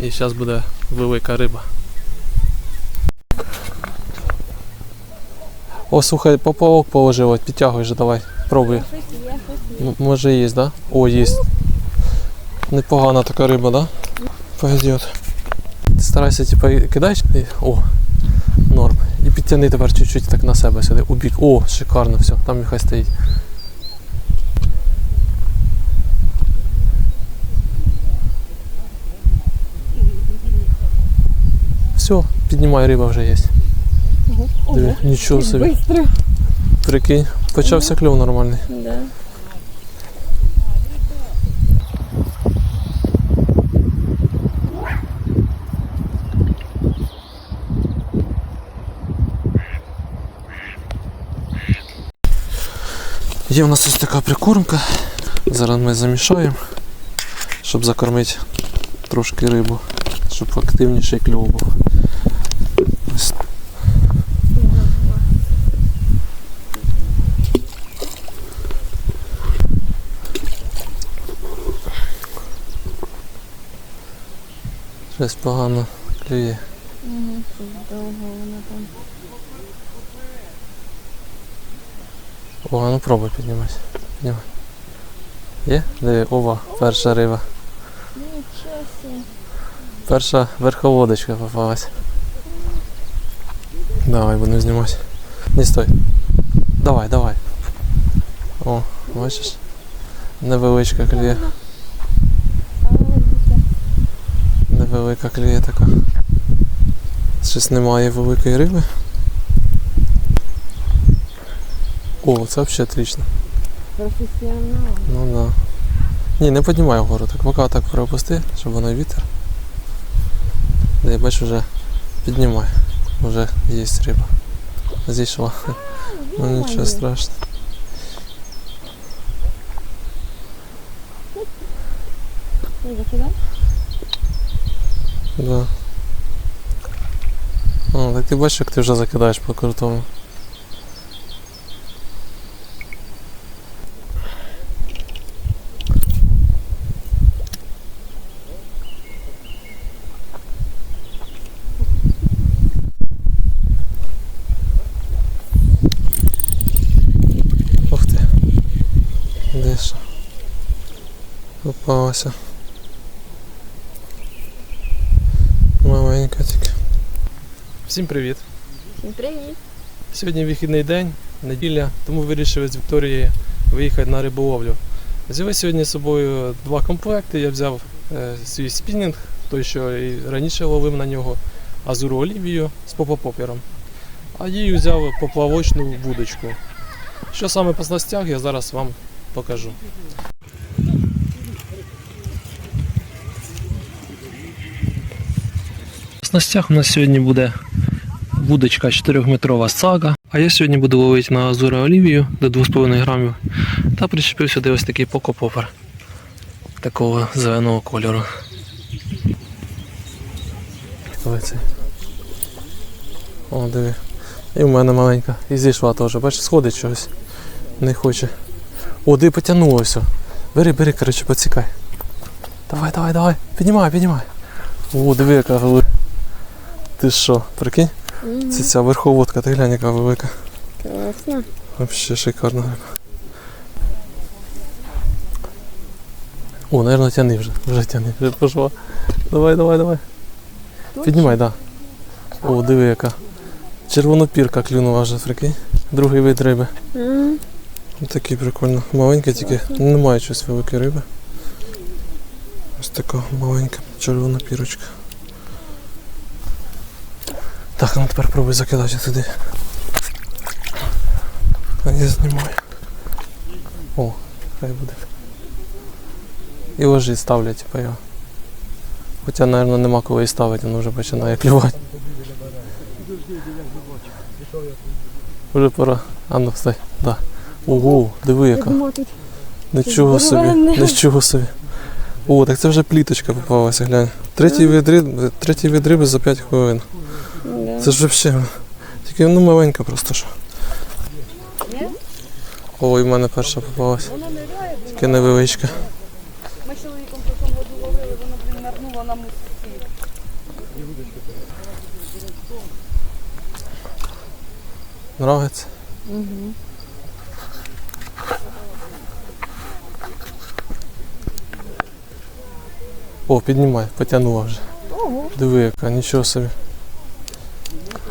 і зараз буде велика риба. О, слухай, поплавок положив, підтягуй же, давай, пробуй. Може є, да? О, є. Непогана така риба, да? Пойдет. Ти старайся, типа, кидаєш. О, норм. І підтягни тепер чуть-чуть так на себе сюди, у бік. О, шикарно все, там нехай стоїть. Все, піднімай, риба вже є. Ого, Диви, нічого собі. Быстро. Прикинь, почався кльов нормальний. Да. Є у нас ось така прикормка. Зараз ми замішаємо, щоб закормити трошки рибу, Щоб активніший кльов був. Ось. Щось погано клює. Довго вона там. О, ну пробуй піднімайся. Піднімай. Є? Диви, ова, перша риба. Перша верховодочка попалась. Давай, будемо знімати. Не стой. Давай, давай. О, бачиш? Невеличка клює. Невелика клює така. Щось немає великої риби. О, це взагалі отлично. Професіонал. Ну да. Ні, не піднімай вгору, так поки так пропусти, щоб воно вітер. Да я бачу вже піднімай. Вже є риба. Зійшла. Ну нічого страшного. Ти закидай? Да. О, так ти бачиш, як ти вже закидаєш по крутому. Що? Попалася. Маленька тільки. Всім привіт! Всім привіт. Сьогодні вихідний день, неділя, тому вирішили з Вікторією виїхати на риболовлю. Взяли сьогодні з собою два комплекти. Я взяв е, свій спінінг, той, що і раніше ловив на нього, азуру олівію з попопопером. А їй взяв поплавочну вудочку. Що саме по снастях, я зараз вам покажу. В снастях у нас сьогодні буде вудочка 4-метрова сага. А я сьогодні буду ловити на Азура Олівію до 2,5 грамів та причепив сюди ось такий покопопер такого зеленого кольору. О, диви. І в мене маленька. І зійшла теж. Бачиш, сходить щось. Не хоче. О, диви, потягнулося. Бери, бери, коротше, поцікай. Давай, давай, давай. Піднімай, піднімай. О, диви, яка велика. Ти що, прикинь? Це ця верховодка, ти глянь, яка велика. Класно. Вообще шикарна риба. О, наверное, тяни вже. Вже тяни, вже пішла. Давай, давай, давай. Піднімай, да. О, диви яка. Червонопірка клюнула вже, прикинь. Другий вид риби. Ось такий прикольно. Маленький тільки. Немає щось великої риби. Ось така маленька червона пірочка. Так, ну тепер пробуй закидати туди. А я знімаю. О, хай буде. І ложі ставлять, типа його. Хоча, мабуть, нема коли і ставити, воно вже починає клювати. Вже пора. А ну стой. Да. Ого, диви яка. Нічого собі, нічого собі. О, так це вже пліточка попалася, глянь. Третій вид риби, третій вид риби за 5 хвилин. Це ж взагалі. Тільки ну маленька просто що. О, і в мене перша попалася. Тільки невеличка. Ми з чоловіком по тому году ловили, воно блін нирнуло його на мусі. Нравиться? Угу. О, піднімай, потягнула вже. Ого. Диви, яка, нічого собі.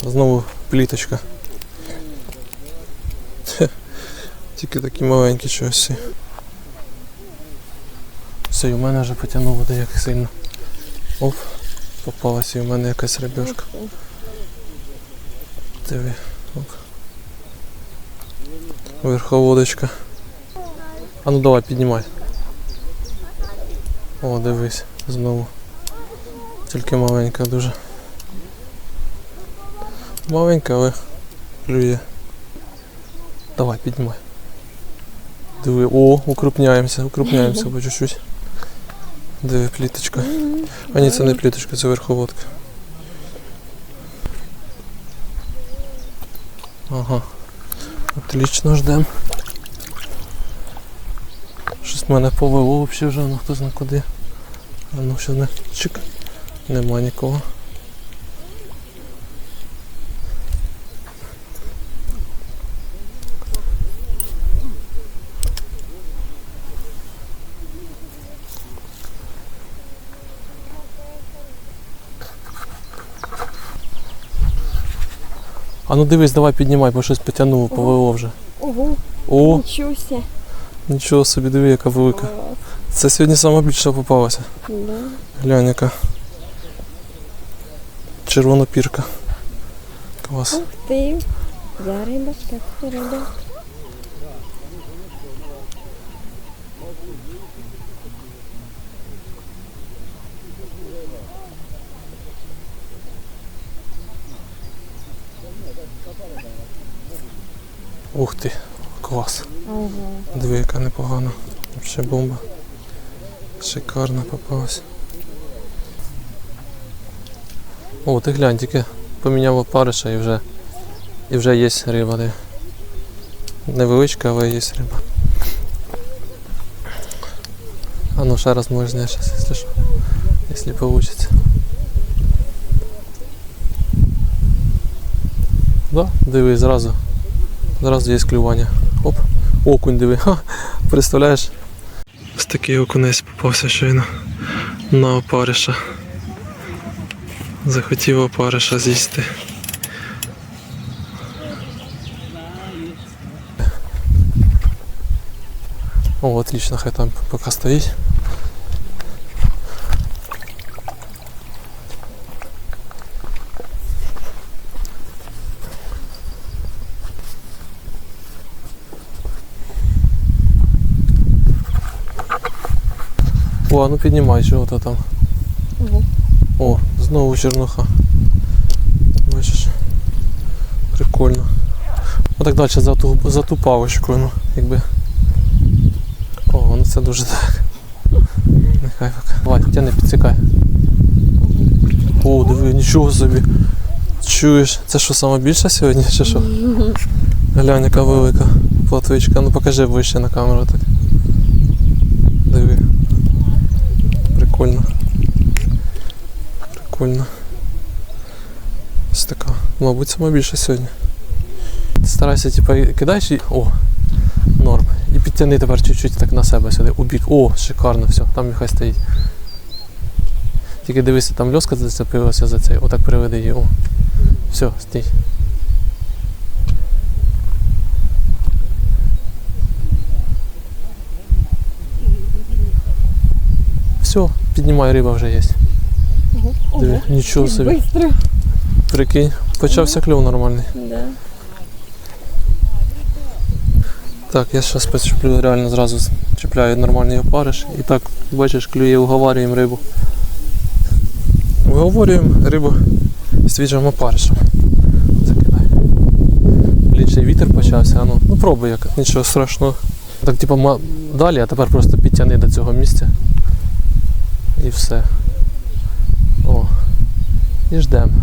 Знову пліточка. Тільки такі маленькі чогось. Все, і у мене вже потягнуло деяк сильно. Оп, попалася і у мене якась рибешка. Диви. Оп. Верховодочка. А ну давай, піднімай. О, дивись, знову. Тільки маленька дуже. Маленька, але клює. Давай, піднімай. Диви, о, укрупняємося, укрупняємося по чуть-чуть. Диви, пліточка. А ні, це не пліточка, це верховодка. Ага. Отлично ждем. Щось мене повело взагалі ну хто зна куди. А ну що не. Чик. Нема нікого. А ну дивись, давай піднімай, бо щось потягнуло, повело вже. Ого. О, Нічого ся. нічого собі, диви, яка велика. Це сьогодні сама більша попалася. Да. Глянь, яка. Червона пірка. Клас. Ух ти. Я рибачка, це риба. Ух ти, клас. Ого. Диви, яка непогана. Ще бомба. Шикарна попалась. О, ти глянь, тільки поміняв опариша і вже, і вже є риба. Де. Невеличка, але є риба. А ну ще раз можна зараз, якщо що. Якщо вийде. Да, диви, зразу. Зразу є клювання. Оп. Окунь диви. Ха, представляєш? Такий окунець попався щойно на опариша. Захотів опариша з'їсти. О, отлично, хай там поки стоїть. О, ну піднімай, чого то там. Ого. О, знову чернуха. Бачиш. Прикольно. Отак далі за ту, за ту паличкою, ну, якби. О, ну це дуже так. Нехай поки. Давай, тяни, підсікай. О, диви, нічого собі. Чуєш, це що саме більше сьогодні, чи що? Глянь, яка велика платвичка. Ну покажи вище на камеру так. Диви. Прикольно. Прикольно. Ось така. Мабуть, сама більше сьогодні. Старайся, типу, кидаєш і. О! Норм. І підтягни тепер чуть-чуть так на себе сюди, у бік. О, шикарно, все, там нехай стоїть. Тільки дивися, там льоска зацепилася за цей, отак приведи її. О. Все, стій. Все, піднімай, риба вже є. Диви, Ого. нічого собі. Быстро. Прикинь, почався кльов нормальний. Да. Так, я зараз почеплю реально зразу чіпляю нормальний опариш. І так, бачиш, клює, уговарюємо рибу. Уговорюємо рибу свіжим опаришем. Закидай. Блін, ще й вітер почався, а ну, ну пробуй як, нічого страшного. Так, типу, далі, а тепер просто підтягни до цього місця. І все. О. І ждемо.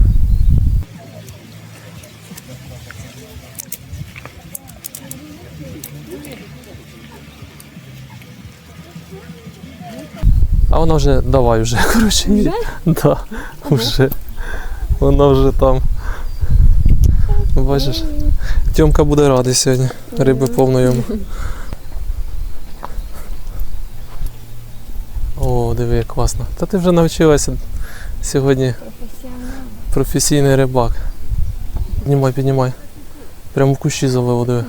А вона вже давай вже, коротше. Вже? Да, вже. Вона вже там. Бачиш, Тьомка буде радий сьогодні. Риби повно йому. О, диви, як класно. Та ти вже навчилася сьогодні професійний рибак. Піднімай, піднімай. Прямо в кущі залив, диви.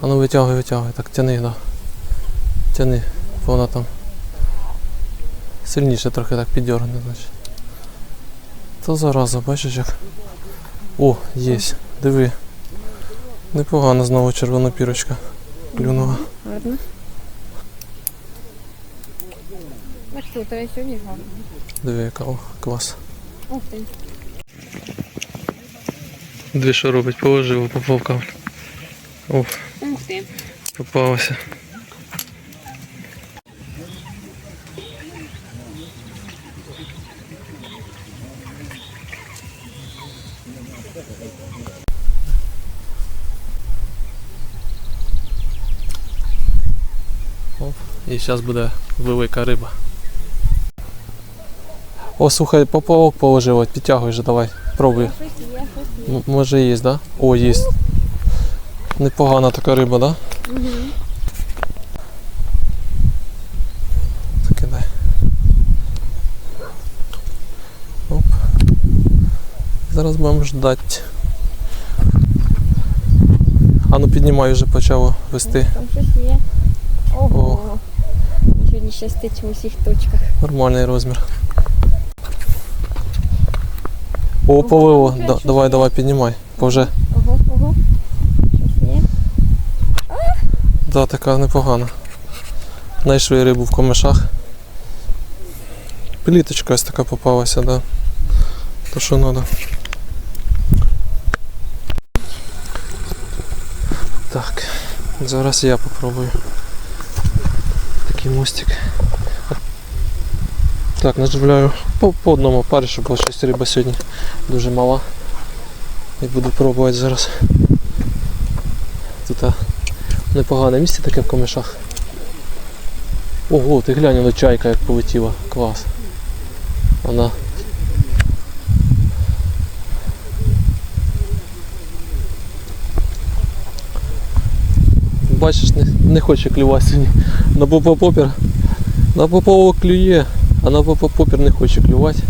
А ну витягуй, витягуй. Так, тяни, да. Тяни, бо вона там. Сильніше трохи так піддергне, значить. Та зараза, бачиш як. О, єсть. Диви. Непогано знову червона пірочка. Клюнула. Гарно. Бачите, у тебе сьогодні гарно. Диви, яка о, клас. Ух ти. Дві що робить, положив, попав кавль. О, Ух ти. попалося. Оп, і зараз буде велика риба. О, слухай, поплавок положив, от підтягуй же, давай, пробуй. М- може є, да? О, є. Непогана така риба, да? Угу. Закидай. Оп. Зараз будемо ждати. А ну піднімай вже почало вести. Там щось є. Ого. Сьогодні щастить в усіх точках. Нормальний розмір. О, повело. Да, давай, давай, піднімай. Бо вже Ого, ого. Щось є. да, така непогана. Знайшли рибу в комишах. Пліточка ось така попалася, да. То що треба. Так, зараз я попробую. Такий мостик. Так, наживляю по, по одному парі, щоб було щось риба сьогодні дуже мала. І буду пробувати зараз. Тут непогане місце таке в комишах. Ого, ти глянь, воно чайка як полетіла. Клас. Вона. Бачиш, не, не хоче клювати сьогодні. На попопопір. На поповок клює, а на попопопір не хоче клювати.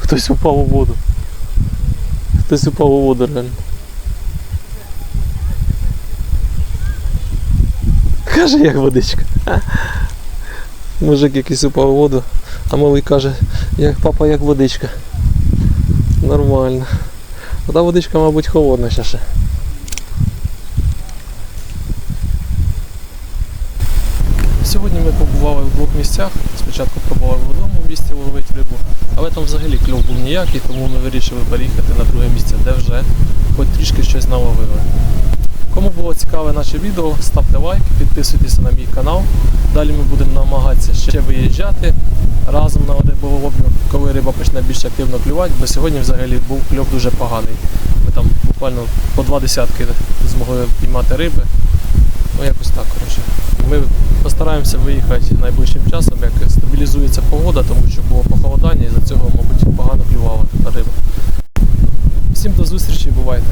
Хтось упав у воду. Хтось упав у воду реально. Каже, як водичка. Мужик якийсь упав у воду, а малий каже, як папа, як водичка. Нормально. Та водичка, мабуть, холодна ще ще. Сьогодні ми побували в двох місцях. Спочатку пробували в одному місці ловити рибу, але там взагалі кльов був ніякий, тому ми вирішили переїхати на друге місце, де вже хоч трішки щось наловили. Кому було цікаве наше відео, ставте лайк, підписуйтесь на мій канал. Далі ми будемо намагатися ще виїжджати разом на риболовлю, коли риба почне більш активно клювати, бо сьогодні взагалі був кльов дуже поганий. Ми там буквально по два десятки змогли піймати риби. Ну якось так, коротше. Ми постараємося виїхати найближчим часом, як стабілізується погода, тому що було похолодання і за цього, мабуть, погано клювала риба. Всім до зустрічі, бувайте!